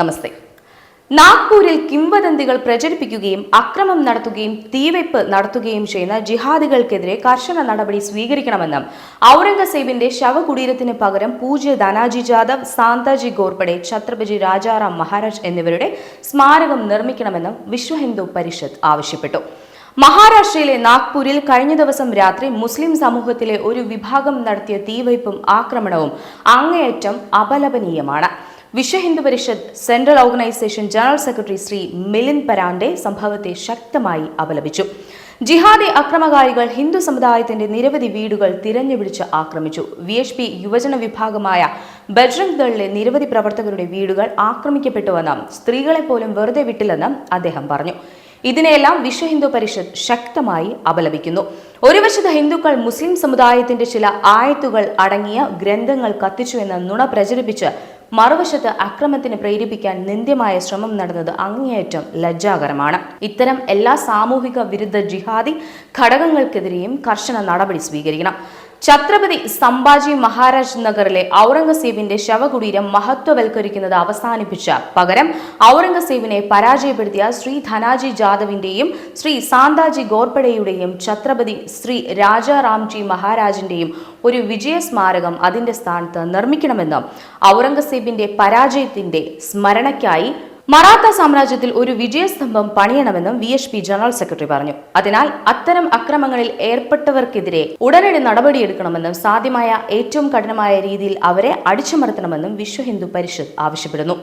നമസ്തേ. നാഗ്പൂരിൽ കിംവദന്തികൾ പ്രചരിപ്പിക്കുകയും അക്രമം നടത്തുകയും തീവെപ്പ് നടത്തുകയും ചെയ്യുന്ന ജിഹാദികൾക്കെതിരെ കർശന നടപടി സ്വീകരിക്കണമെന്നും ഔറംഗസേബിന്റെ ശവകുടീരത്തിന് പകരം പൂജ്യ ധനാജി ജാദവ് സാന്താജി ഗോർപടെ ഛത്രപതി രാജാറാം മഹാരാജ് എന്നിവരുടെ സ്മാരകം നിർമ്മിക്കണമെന്നും വിശ്വ ഹിന്ദു പരിഷത്ത് ആവശ്യപ്പെട്ടു. മഹാരാഷ്ട്രയിലെ നാഗ്പൂരിൽ കഴിഞ്ഞ ദിവസം രാത്രി മുസ്ലിം സമൂഹത്തിലെ ഒരു വിഭാഗം നടത്തിയ തീവയ്പും ആക്രമണവും അങ്ങേയറ്റം അപലപനീയമാണ്. Vishwa Hindu Parishad central organisation general secretary Shri Milind Parande സംഭവത്തെ ശക്തമായി അപലപിച്ചു. ജിഹാദി അക്രമകാരികൾ ഹിന്ദു സമുദായത്തിന്റെ നിരവധി വീടുകൾ തിരഞ്ഞുപിടിച്ച് ആക്രമിച്ചു. വി എച്ച് പി യുവജന വിഭാഗമായ ബജ്രംഗ് ദളിലെ നിരവധി പ്രവർത്തകരുടെ വീടുകൾ ആക്രമിക്കപ്പെട്ടുവെന്നും സ്ത്രീകളെ പോലും വെറുതെ വിട്ടില്ലെന്നും അദ്ദേഹം പറഞ്ഞു. ഇതിനെയെല്ലാം വിശ്വ ഹിന്ദു പരിഷത്ത് ശക്തമായി അപലപിക്കുന്നു. ഒരു വശത്ത് ഹിന്ദുക്കൾ മുസ്ലിം സമുദായത്തിന്റെ ചില ആയത്തുകൾ അടങ്ങിയ ഗ്രന്ഥങ്ങൾ കത്തിച്ചു എന്ന നുണ പ്രചരിപ്പിച്ച് മറുവശത്ത് അക്രമത്തിന് പ്രേരിപ്പിക്കാൻ നിന്ദ്യമായ ശ്രമം നടന്നത് അങ്ങേയറ്റം ലജ്ജാകരമാണ്. ഇത്തരം എല്ലാ സാമൂഹിക വിരുദ്ധ ജിഹാദി ഘടകങ്ങൾക്കെതിരെയും കർശന നടപടി സ്വീകരിക്കണം. ഛത്രപതി സംഭാജി മഹാരാജ് നഗറിലെ ഔറംഗസീബിന്റെ ശവകുടീരം മഹത്വവൽക്കരിക്കുന്നത് അവസാനിപ്പിച്ച പകരം ഔറംഗസീബിനെ പരാജയപ്പെടുത്തിയ ശ്രീ ധനാജി ജാദവിന്റെയും ശ്രീ സാന്താജി ഗോർപ്പടെയുടെയും ഛത്രപതി ശ്രീ രാജാറാംജി മഹാരാജിന്റെയും ഒരു വിജയ സ്മാരകം അതിന്റെ സ്ഥാനത്ത് നിർമ്മിക്കണമെന്നും ഔറംഗസീബിന്റെ പരാജയത്തിന്റെ സ്മരണയ്ക്കായി മറാത്ത സാമ്രാജ്യത്തിൽ ഒരു വിജയസ്തംഭം പണിയണമെന്നും V H P general secretary പറഞ്ഞു. അതിനാൽ അത്തരം അക്രമങ്ങളിൽ ഏർപ്പെട്ടവർക്കെതിരെ ഉടനടി നടപടിയെടുക്കണമെന്നും സാധ്യമായ ഏറ്റവും കഠിനമായ രീതിയിൽ അവരെ അടിച്ചമർത്തണമെന്നും വിശ്വ ഹിന്ദു പരിഷത്ത് ആവശ്യപ്പെടുന്നു.